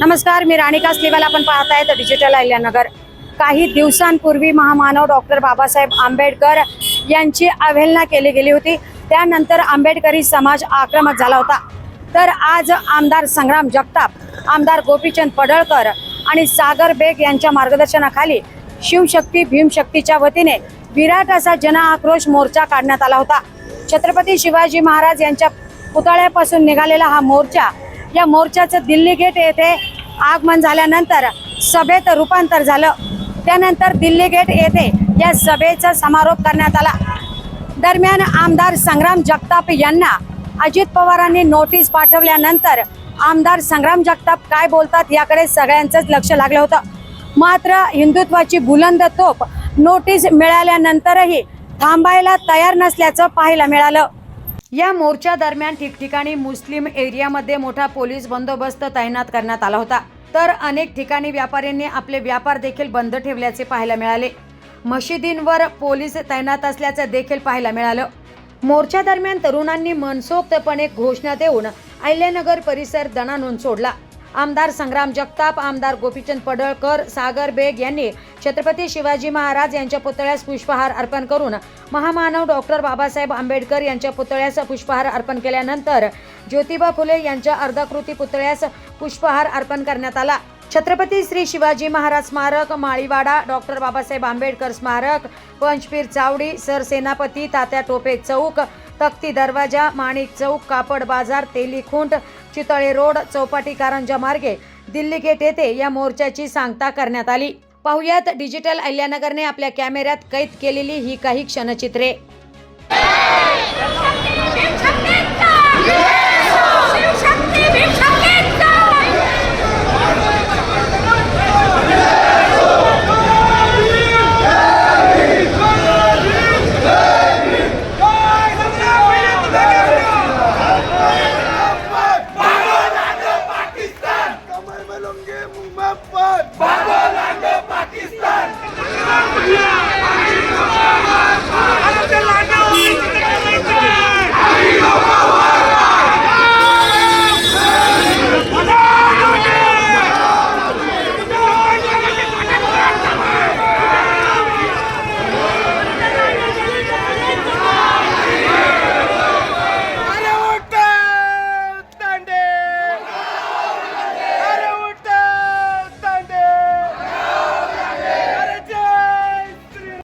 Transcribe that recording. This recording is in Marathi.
नमस्कार मी राणिका स्लिवाल आपण पाहत आहेत डिजिटल अहिल्यानगर. काही दिवसांपूर्वी महामानव डॉक्टर बाबासाहेब आंबेडकर यांची अवहेलना केली गेली होती. त्यानंतर आंबेडकरी समाज आक्रमक झाला होता. तर आज आमदार संग्राम जगताप आमदार गोपीचंद पडळकर आणि सागर बेग यांच्या मार्गदर्शनाखाली शिवशक्ती भीमशक्तीच्या वतीने विराट असा जनआक्रोश मोर्चा काढण्यात आला होता. छत्रपती शिवाजी महाराज यांच्या पुतळ्यापासून निघालेला हा मोर्चा या मोर्चाचं दिल्ली गेट येथे आगमन झाल्यानंतर सभेत रूपांतर झालं. त्यानंतर दिल्ली गेट येथे या सभेचा समारोप करण्यात आला. दरम्यान आमदार संग्राम जगताप यांना अजित पवारांनी नोटीस पाठवल्यानंतर आमदार संग्राम जगताप काय बोलतात याकडे सगळ्यांचंच लक्ष लागलं होतं. मात्र हिंदुत्वाची बुलंद तोप नोटीस मिळाल्यानंतरही थांबायला तयार नसल्याचं पाहायला मिळालं. या मोर्चा दरम्यान ठिकठिकाणी मुस्लिम एरियामध्ये मोठा पोलीस बंदोबस्त तैनात करण्यात आला होता. तर अनेक ठिकाणी व्यापाऱ्यांनी आपले व्यापार देखील बंद ठेवल्याचे पाहायला मिळाले. मशिदींवर पोलीस तैनात असल्याचं देखील पाहायला मिळालं. मोर्चा दरम्यान तरुणांनी मनसोक्तपणे घोषणा देऊन अहिल्यानगर परिसर दणानून सोडला. आमदार संग्राम जगताप आमदार गोपीचंद पडळकर सागर बेग यांनी छत्रपती शिवाजी महाराज यांच्या पुतळ्यास पुष्पहार अर्पण करून महामानव डॉक्टर बाबासाहेब आंबेडकर यांच्या पुतळ्यास पुष्पहार अर्पण केल्यानंतर ज्योतिबा फुले यांच्या अर्धाकृती पुतळ्यास पुष्पहार अर्पण करण्यात आला. छत्रपती श्री शिवाजी महाराज स्मारक माळीवाडा डॉक्टर बाबासाहेब आंबेडकर स्मारक पंचपीर चावडी सरसेनापती तात्या टोपे चौक तक्ती दरवाजा माणिक चौक कापड बाजार तेलीखुंट चितळे रोड चौपाटी कारंजा मार्गे दिल्ली गेट येथे या मोर्चाची सांगता करण्यात आली. पाहुयात डिजिटल अहिल्यानगरने आपल्या कॅमेऱ्यात कैद केलेली ही काही क्षणचित्रे.